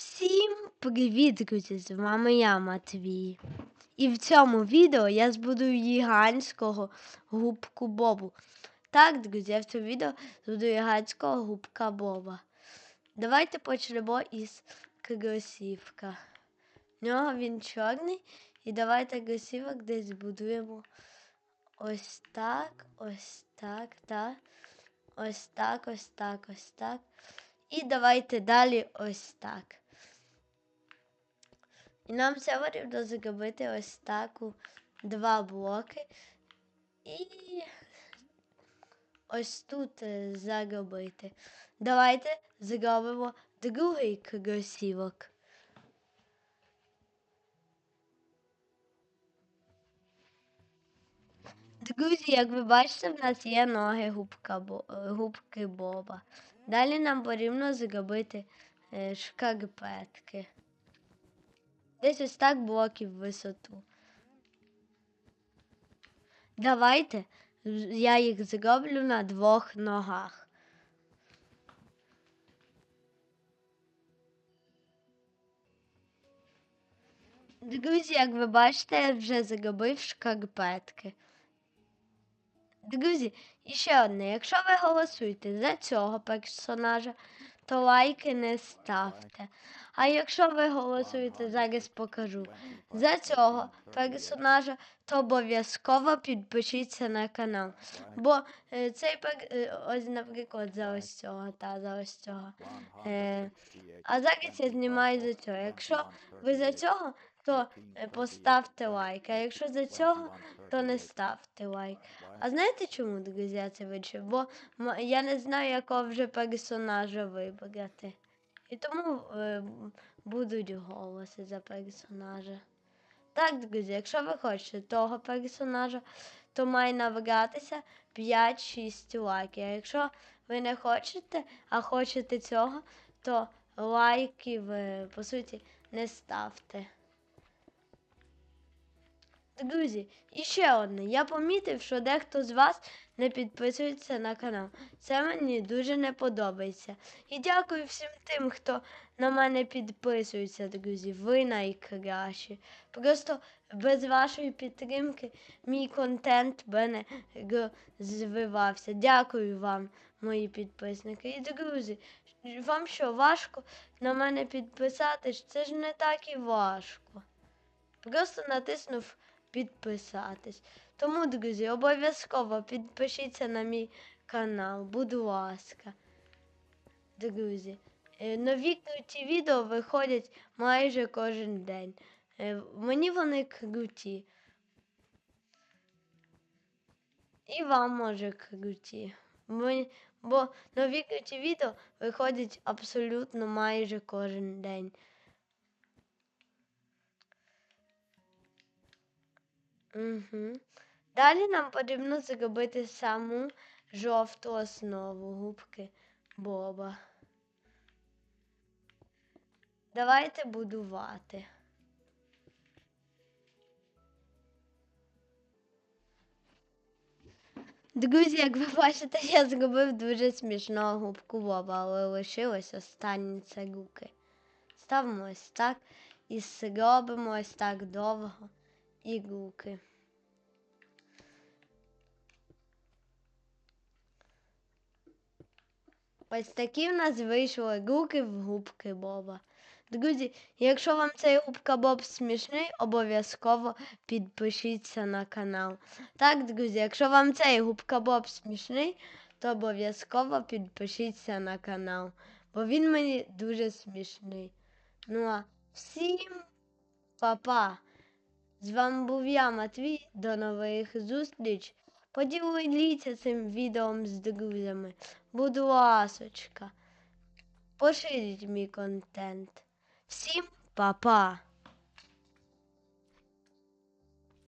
Всім привіт, друзі! З вами я, Матвій. І в цьому відео я збудую гігантського губку Бобу. Так, друзі, я в цьому відео збудую гігантського губка Боба. Давайте почнемо із кросівка. В нього він чорний. І давайте кросівок десь збудуємо ось так, ось так, так. Ось так, ось так, ось так. І давайте далі ось так. І нам все потрібно зробити ось так у два блоки. І ось тут е, заробити. Давайте зробимо другий кросівок. Друзі, як ви бачите, в нас є ноги губка, губки Боба. Далі нам потрібно зробити е, шкарпетки. Десь ось так блоків в висоту. Давайте я їх зроблю на двох ногах. Друзі, як ви бачите, я вже зробив шкарпетки. Друзі, і ще одне. Якщо ви голосуєте за цього персонажа, то лайки не ставте. А якщо ви голосуєте, зараз покажу за цього персонажа, то обов'язково підпишіться на канал. Бо е, цей е, ось, наприклад, за ось цього та за ось цього. Е, а зараз я знімаю за цього. Якщо ви за цього, то е, поставте лайк. А якщо за цього, то не ставте лайк. А знаєте чому, друзі, це вирішив? Бо я не знаю, якого вже персонажа вибрати. І тому е, будуть голоси за персонажа. Так, друзі, якщо ви хочете того персонажа, то має набратися 5-6 лайків. А якщо ви не хочете, а хочете цього, то лайків, е, по суті, не ставте. Друзі, і ще одне. Я помітив, що дехто з вас не підписується на канал. Це мені дуже не подобається. І дякую всім тим, хто на мене підписується, друзі. Ви найкращі. Просто без вашої підтримки мій контент би не розвивався. Дякую вам, мої підписники. І друзі, вам що, важко на мене підписатись? Це ж не так і важко. Просто натиснув підписатись. Тому, друзі, обов'язково підпишіться на мій канал, будь ласка. Друзі, е, нові круті відео виходять майже кожен день. Е, Мені вони круті. І вам може круті. Бо, нові круті відео виходять абсолютно майже кожен день. Угу. Далі нам потрібно зробити саму жовту основу губки Боба. Давайте будувати. Друзі, як ви бачите, я зробив дуже смішного губку Боба, але лишилось останні царюки. Ставимо ось так і зробимо ось так довго і руки. Ось такі в нас вийшли руки в губки Боба. Друзі, якщо вам цей губка Боб смішний, обов'язково підпишіться на канал. Так, друзі, якщо вам цей губка Боб смішний, то обов'язково підпишіться на канал, бо він мені дуже смішний. Ну а всім па-па! З вами був я, Матвій. До нових зустріч. Поділіться цим відео з друзями. Будь ласочка. Поширіть мій контент. Всім па-па!